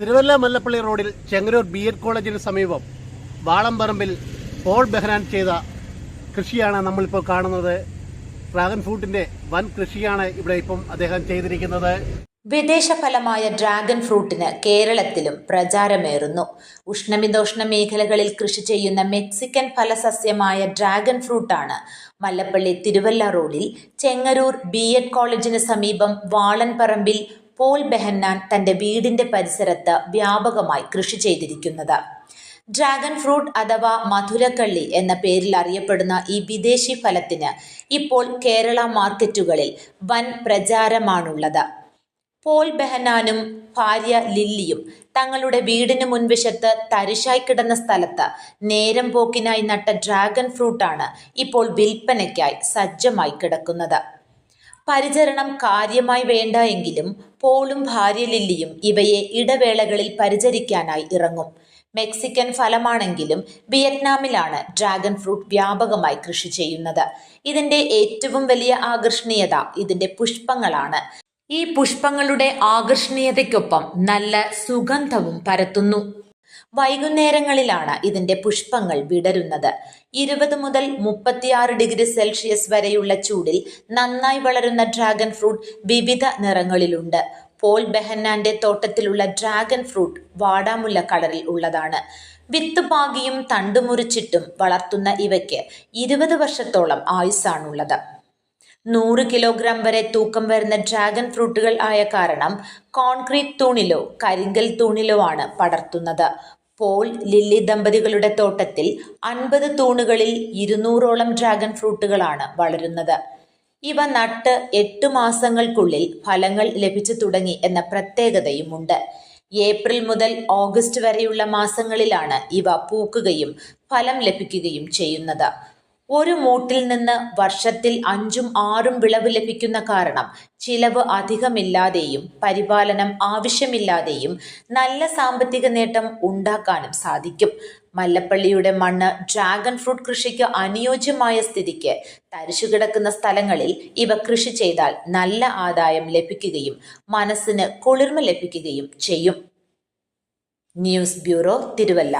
തിരുവല്ല മല്ലപ്പള്ളി റോഡിൽ Chengaroor B Ed കോളേജിന് സമീപം വാളംപറമ്പിൽ പോൾ ബെഹ്റാൻ ചെയ്ത കൃഷിയാണ് നമ്മളിപ്പോൾ കാണുന്നത്. ഡ്രാഗൺ ഫ്രൂട്ടിന്റെ വൻ കൃഷിയാണ് ഇവിടെ ഇപ്പം അദ്ദേഹം ചെയ്തിരിക്കുന്നത്. വിദേശ ഫലമായ ഡ്രാഗൺ ഫ്രൂട്ടിന് കേരളത്തിലും പ്രചാരമേറുന്നു. ഉഷ്ണമിതോഷ്ണ മേഖലകളിൽ കൃഷി ചെയ്യുന്ന മെക്സിക്കൻ ഫലസസ്യമായ ഡ്രാഗൺ ഫ്രൂട്ടാണ് മല്ലപ്പള്ളി തിരുവല്ല റോഡിൽ ചെങ്ങരൂർ ബി എഡ് കോളേജിന് സമീപം വാളൻപറമ്പിൽ പോൾ ബെഹന്നാൻ തന്റെ വീടിന്റെ പരിസരത്ത് വ്യാപകമായി കൃഷി ചെയ്തിരിക്കുന്നത്. ഡ്രാഗൺ ഫ്രൂട്ട് അഥവാ മധുരക്കള്ളി എന്ന പേരിൽ അറിയപ്പെടുന്ന ഈ വിദേശി ഫലത്തിന് ഇപ്പോൾ കേരള മാർക്കറ്റുകളിൽ വൻ പ്രചാരമാണുള്ളത്. പോൾ ബെഹനാനും ഭാര്യ ലില്ലിയും തങ്ങളുടെ വീടിന് മുൻവശത്ത് തരിശായി കിടന്ന സ്ഥലത്ത് നേരം പോക്കിനായി നട്ട ഡ്രാഗൺ ഫ്രൂട്ടാണ് ഇപ്പോൾ വിൽപ്പനയ്ക്കായി സജ്ജമായി കിടക്കുന്നത്. പരിചരണം കാര്യമായി വേണ്ട എങ്കിലും പോളും ഭാര്യ ലില്ലിയും ഇവയെ ഇടവേളകളിൽ പരിചരിക്കാനായി ഇറങ്ങും. മെക്സിക്കൻ ഫലമാണെങ്കിലും വിയറ്റ്നാമിലാണ് ഡ്രാഗൺ ഫ്രൂട്ട് വ്യാപകമായി കൃഷി ചെയ്യുന്നത്. ഇതിന്റെ ഏറ്റവും വലിയ ആകർഷണീയത ഇതിന്റെ പുഷ്പങ്ങളാണ്. ഈ പുഷ്പങ്ങളുടെ ആകർഷണീയതയ്ക്കൊപ്പം നല്ല സുഗന്ധവും പരത്തുന്നു. വൈകുന്നേരങ്ങളിലാണ് ഇതിന്റെ പുഷ്പങ്ങൾ വിടരുന്നത്. ഇരുപത് മുതൽ മുപ്പത്തിയാറ് ഡിഗ്രി സെൽഷ്യസ് വരെയുള്ള ചൂടിൽ നന്നായി വളരുന്ന ഡ്രാഗൺ ഫ്രൂട്ട് വിവിധ നിറങ്ങളിലുണ്ട്. പോൾ ബെഹന്നാന്റെ തോട്ടത്തിലുള്ള ഡ്രാഗൺ ഫ്രൂട്ട് വാടാമുല്ല കളറിൽ ഉള്ളതാണ്. വിത്ത് പാകിയും തണ്ടുമുറിച്ചിട്ടും വളർത്തുന്ന ഇവയ്ക്ക് ഇരുപത് വർഷത്തോളം ആയുസ്സാണുള്ളത്. നൂറ് കിലോഗ്രാം വരെ തൂക്കം വരുന്ന ഡ്രാഗൺ ഫ്രൂട്ടുകൾ ആയ കാരണം കോൺക്രീറ്റ് തൂണിലോ കരിങ്കൽ തൂണിലോ ആണ് പടർത്തുന്നത്. പോൾ ലില്ലി ദമ്പതികളുടെ തോട്ടത്തിൽ അൻപത് തൂണുകളിൽ ഇരുന്നൂറോളം ഡ്രാഗൺ ഫ്രൂട്ടുകളാണ് വളരുന്നത്. ഇവ നട്ട് എട്ട് മാസങ്ങൾക്കുള്ളിൽ ഫലങ്ങൾ ലഭിച്ചു തുടങ്ങി എന്ന പ്രത്യേകതയുമുണ്ട്. ഏപ്രിൽ മുതൽ ഓഗസ്റ്റ് വരെയുള്ള മാസങ്ങളിലാണ് ഇവ പൂക്കുകയും ഫലം ലഭിക്കുകയും ചെയ്യുന്നത്. ഒരു മൂട്ടിൽ നിന്ന് വർഷത്തിൽ അഞ്ചും ആറും വിളവ് ലഭിക്കുന്ന കാരണം ചിലവ് അധികമില്ലാതെയും പരിപാലനം ആവശ്യമില്ലാതെയും നല്ല സാമ്പത്തിക നേട്ടം ഉണ്ടാക്കാനും സാധിക്കും. മല്ലപ്പള്ളിയുടെ മണ്ണ് ഡ്രാഗൺ ഫ്രൂട്ട് കൃഷിക്ക് അനുയോജ്യമായ സ്ഥിതിക്ക് തരിശുകിടക്കുന്ന സ്ഥലങ്ങളിൽ ഇവ കൃഷി ചെയ്താൽ നല്ല ആദായം ലഭിക്കുകയും മനസ്സിന് കുളിർമ ലഭിക്കുകയും ചെയ്യും. News bureau Thiruvalla.